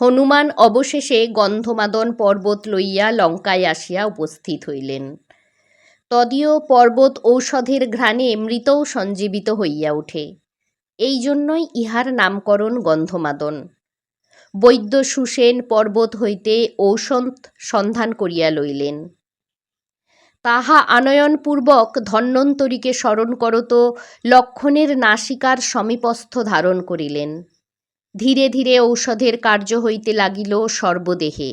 হনুমান অবশেষে গন্ধমাদন পর্বত লইয়া লঙ্কায় আসিয়া উপস্থিত হইলেন। তদীয় পর্বত ঔষধের ঘ্রাণে মৃতও সঞ্জীবিত হইয়া ওঠে। এই জন্যই ইহার নামকরণ গন্ধমাদন। বৈদ্য সুসেন পর্বত হইতে ঔষধ সন্ধান করিয়া লইলেন। তাহা আনয়নপূর্বক ধন্বন্তরীকে স্মরণ করত লক্ষণের নাসিকার সমীপস্থ ধারণ করিলেন। ধীরে ধীরে ঔষধের কার্য হইতে লাগিল সর্বদেহে।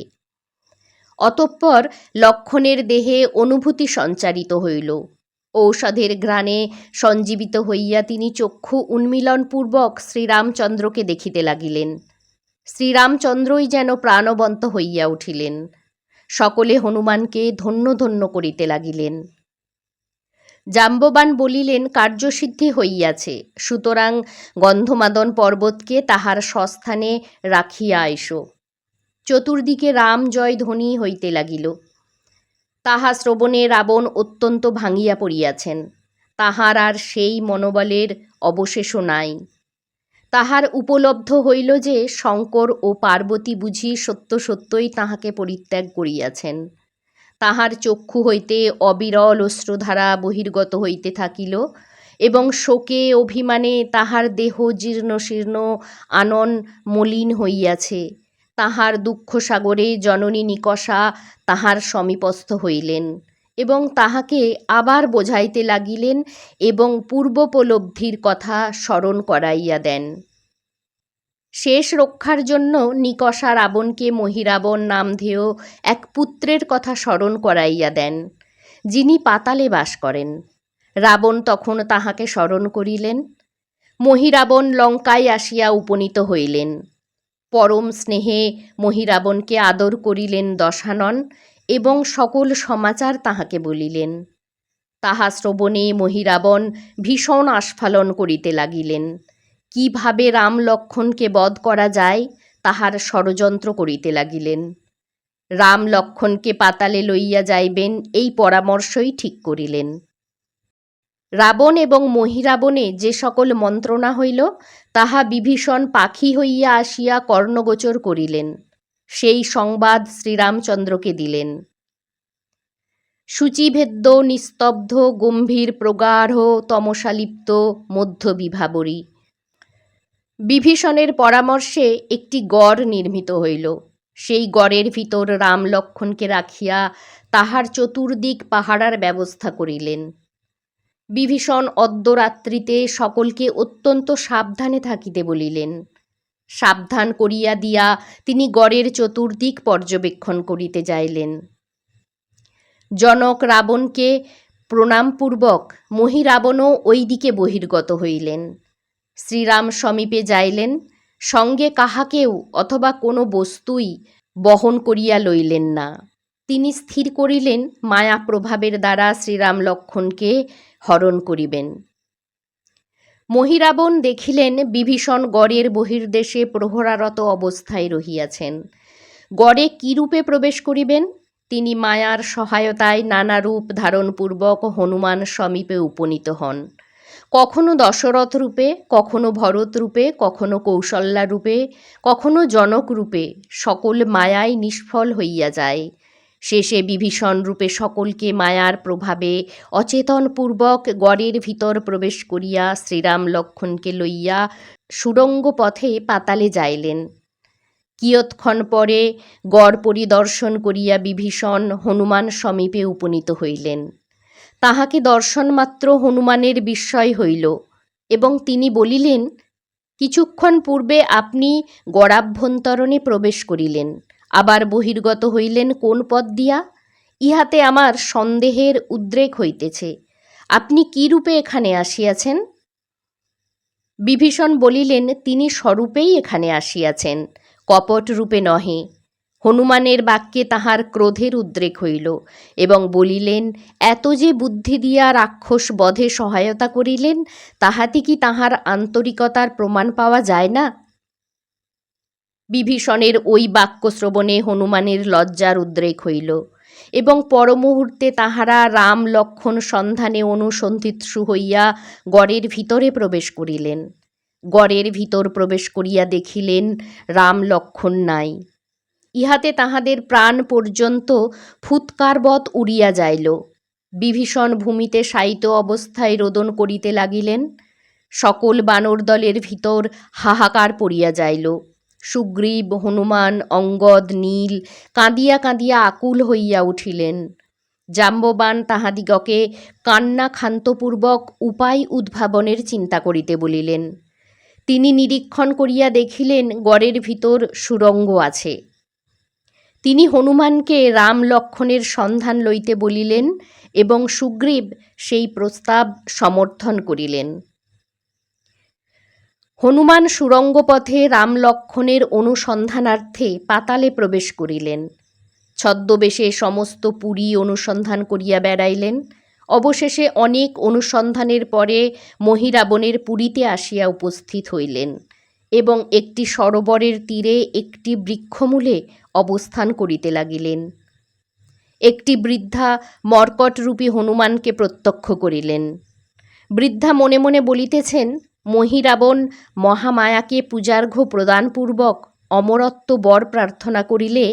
অতঃপর লক্ষণের দেহে অনুভূতি সঞ্চারিত হইল। ঔষধের ঘ্রাণে সঞ্জীবিত হইয়া তিনি চক্ষু উন্মিলনপূর্বক শ্রীরামচন্দ্রকে দেখিতে লাগিলেন। শ্রীরামচন্দ্রই যেন প্রাণবন্ত হইয়া উঠিলেন। সকলে হনুমানকে ধন্য ধন্য করিতে লাগিলেন। জাম্ববান বলিলেন, কার্যসিদ্ধি হইয়াছে। সুতরাং গন্ধমাদন পর্বতকে তাহার স্বস্থানে রাখিয়া আইসো। চতুর্দিকে রাম জয় ধ্বনি হইতে লাগিল। তাহা শ্রবণে রাবণ অত্যন্ত ভাঙিয়া পড়িয়াছেন। তাহার আর সেই মনোবলের অবশেষও নাই। তাহার উপলব্ধ হইল যে, শঙ্কর ও পার্বতী বুঝি সত্য সত্যই তাহাকে পরিত্যাগ করিয়াছেন। তাহার চক্ষু হইতে অবিরল অশ্রুধারা বহির্গত হইতে থাকিল এবং শোকে অভিমানে তাহার দেহ জীর্ণ শীর্ণ আনন মলিন হইয়াছে। তাহার দুঃখ সাগরে জননী নিকষা তাহার সমীপস্থ হইলেন এবং তাহাকে আবার বোঝাইতে লাগিলেন এবং পূর্বোপলব্ধির কথা স্মরণ করাইয়া দেন। শেষ রক্ষার জন্য নিকষা রাবণকে মহিরাবণ নামধেয় এক পুত্রের কথা স্মরণ করাইয়া দেন, যিনি পাতালে বাস করেন। রাবণ তখন তাহাকে স্মরণ করিলেন। মহিরাবণ লঙ্কায় আসিয়া উপনীত হইলেন। পরম স্নেহে মহিরাবণকে আদর করিলেন দশানন এবং সকল সমাচার তাহাকে বলিলেন। তাহা শ্রবণে মহিরাবণ ভীষণ আস্ফালন করিতে লাগিলেন। কীভাবে রাম লক্ষণকে বধ করা যায়, তাহার ষড়যন্ত্র করিতে লাগিলেন। রাম লক্ষণকে পাতালে লইয়া যাইবেন, এই পরামর্শই ঠিক করিলেন। রাবণ এবং মহিরাবণে যে সকল মন্ত্রণা হইল, তাহা বিভীষণ পাখি হইয়া আসিয়া কর্ণগোচর করিলেন। সেই সংবাদ শ্রীরামচন্দ্রকে দিলেন। সূচিভেদ্য, নিস্তব্ধ, গম্ভীর, প্রগাঢ়, তমসালিপ্ত মধ্য বিভাবরী বিভীষণের পরামর্শে একটি গড় নির্মিত হইল। সেই গড়ের ভিতর রাম লক্ষণকে রাখিয়া তাহার চতুর্দিক পাহারার ব্যবস্থা করিলেন। বিভীষণ অদ্যরাত্রিতে সকলকে অত্যন্ত সাবধানে থাকিতে বলিলেন। সাবধান করিয়া দিয়া তিনি গড়ের চতুর্দিক পর্যবেক্ষণ করিতে যাইলেন। জনক রাবণকে প্রণামপূর্বক মহিরাবণও ওই দিকে বহির্গত হইলেন। শ্রীরাম সমীপে যাইলেন, সঙ্গে কাহাকেও অথবা কোনো বস্তুই বহন করিয়া লইলেন না। তিনি স্থির করিলেন, মায়া প্রভাবের দ্বারা শ্রীরাম লক্ষণকে হরণ করিবেন। মহিরাবণ দেখিলেন, বিভীষণ গড়ের বহির্দেশে প্রহরারত অবস্থায় রহিয়াছেন। গড়ে কীরূপে প্রবেশ করিবেন? তিনি মায়ার সহায়তায় নানা রূপ ধারণপূর্বক হনুমান সমীপে উপনীত হন। কখনো দশরথ রূপে, কখনো ভরত রূপে, কখনো কৌশল্যা রূপে, কখনো জনক রূপে সকল মায়ায় নিষ্ফল হইয়া যায়। শেষে বিভীষণ রূপে সকলকে মায়ার প্রভাবে অচেতনপূর্বক গড়ের ভিতর প্রবেশ করিয়া শ্রীরাম লক্ষণকে লইয়া সুড়ঙ্গ পথে পাতালে যাইলেন। কিয়ৎক্ষণ পরে গড় পরিদর্শন করিয়া বিভীষণ হনুমান সমীপে উপনীত হইলেন। তাহাকে দর্শনমাত্র হনুমানের বিস্ময় হইল এবং তিনি বলিলেন, কিছুক্ষণ পূর্বে আপনি গড়াভ্যন্তরণে প্রবেশ করিলেন, আবার বহির্গত হইলেন কোন পথ দিয়া? ইহাতে আমার সন্দেহের উদ্রেক হইতেছে। আপনি কি রূপে এখানে আসিয়াছেন? বিভীষণ বলিলেন, তিনি স্বরূপেই এখানে আসিয়াছেন, কপট রূপে নহে। হনুমানের বাক্যে তাহার ক্রোধের উদ্রেক হইল এবং বলিলেন, এত যে বুদ্ধি দিয়া রাক্ষস বধে সহায়তা করিলেন, তাহাতে কি তাহার আন্তরিকতার প্রমাণ পাওয়া যায় না? বিভীষণের ওই বাক্য শ্রবণে হনুমানের লজ্জার উদ্রেক হইল এবং পরমুহূর্তে তাহারা রাম লক্ষণ সন্ধানে অনুসন্ধিৎসু হইয়া গড়ের ভিতরে প্রবেশ করিলেন। গড়ের ভিতর প্রবেশ করিয়া দেখিলেন রাম লক্ষণ নাই। ইহাতে তাহাদের প্রাণ পর্যন্ত ফুৎকারবৎ উড়িয়া যাইল। বিভীষণ ভূমিতে শায়িত অবস্থায় রোদন করিতে লাগিলেন। সকল বানর দলের ভিতর হাহাকার পড়িয়া যাইল। সুগ্রীব, হনুমান, অঙ্গদ, নীল কাঁদিয়া কাঁদিয়া আকুল হইয়া উঠিলেন। জাম্ববান তাহাদিগকে কান্না ক্ষান্তপূর্বক উপায় উদ্ভাবনের চিন্তা করিতে বলিলেন। তিনি নিরীক্ষণ করিয়া দেখিলেন গড়ের ভিতর সুরঙ্গ আছে। তিনি হনুমানকে রাম লক্ষণের সন্ধান লইতে বলিলেন এবং সুগ্রীব সেই প্রস্তাব সমর্থন করিলেন। হনুমান সুরঙ্গপথে রাম লক্ষণের অনুসন্ধানার্থে পাতালে প্রবেশ করিলেন। ছদ্মবেশে সমস্ত পুরী অনুসন্ধান করিয়া বেড়াইলেন। অবশেষে অনেক অনুসন্ধানের পরে মহিরাবণের পুরীতে আসিয়া উপস্থিত হইলেন। এবং একটি সরোবরের তীরে একটি বৃক্ষমূলে অবস্থান করিতে লাগিলেন। একটি বৃদ্ধা মর্কটরূপী হনুমানকে প্রত্যক্ষ করিলেন। বৃদ্ধা মনে মনে বলিতেছেন মহিরাবণ মহামায়াকে পূজার্ঘ্য প্রদানপূর্বক অমরত্ব বর প্রার্থনা করিলে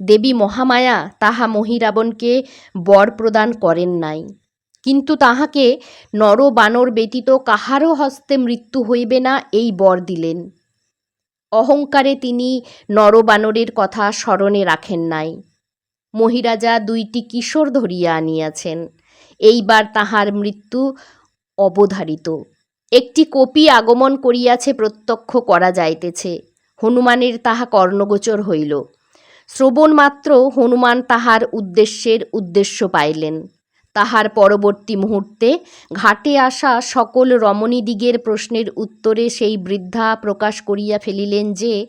দেবী মহামায়া তাহা মহিরাবণকে বর প্রদান করেন নাই। কিন্তু তাহাকে নর বানর ব্যতীত কাহারও হস্তে মৃত্যু হইবে না এই বর দিলেন। অহংকারে তিনি নরবানরের কথা স্মরণে রাখেন নাই। মহিরাজা দুইটি কিশোর ধরিয়া আনিয়াছেন। এইবার তাহার মৃত্যু অবধারিত। একটি কপি আগমন করিয়াছে প্রত্যক্ষ করা যাইতেছে। হনুমানের তাহা কর্ণগোচর হইল। শ্রবণ মাত্র হনুমান তাহার উদ্দেশ্যের উদ্দেশ্য পাইলেন। তাহার পরবর্তী মুহূর্তে ঘাটে আসা সকল রমণীদিগের প্রশ্নের উত্তরে সেই বৃদ্ধা প্রকাশ করিয়া ফেলিলেন যে,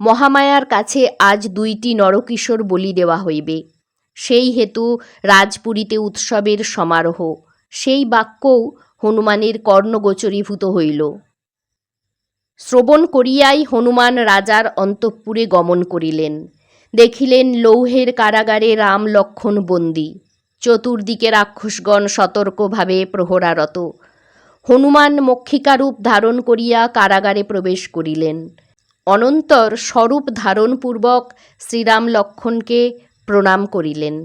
মহামায়ার কাছে আজ দুইটি নরকিশোর বলি দেওয়া হইবে। সেই হেতু রাজপুরীতে উৎসবের সমারোহ। সেই বাক্যও হনুমানের কর্ণগোচরীভূত হইল। শ্রবণ করিয়াই হনুমান রাজার অন্তঃপুরে গমন করিলেন। দেখিলেন লৌহের কারাগারে রাম লক্ষণ বন্দী। চতুর্দিকে রাক্ষসগণ সতর্কভাবে প্রহরারত। হনুমান মক্ষিকারূপ ধারণ করিয়া কারাগারে প্রবেশ করিলেন। অনন্তর স্বরূপ ধারণপূর্বক শ্রীরাম লক্ষণকে প্রণাম করিলেন।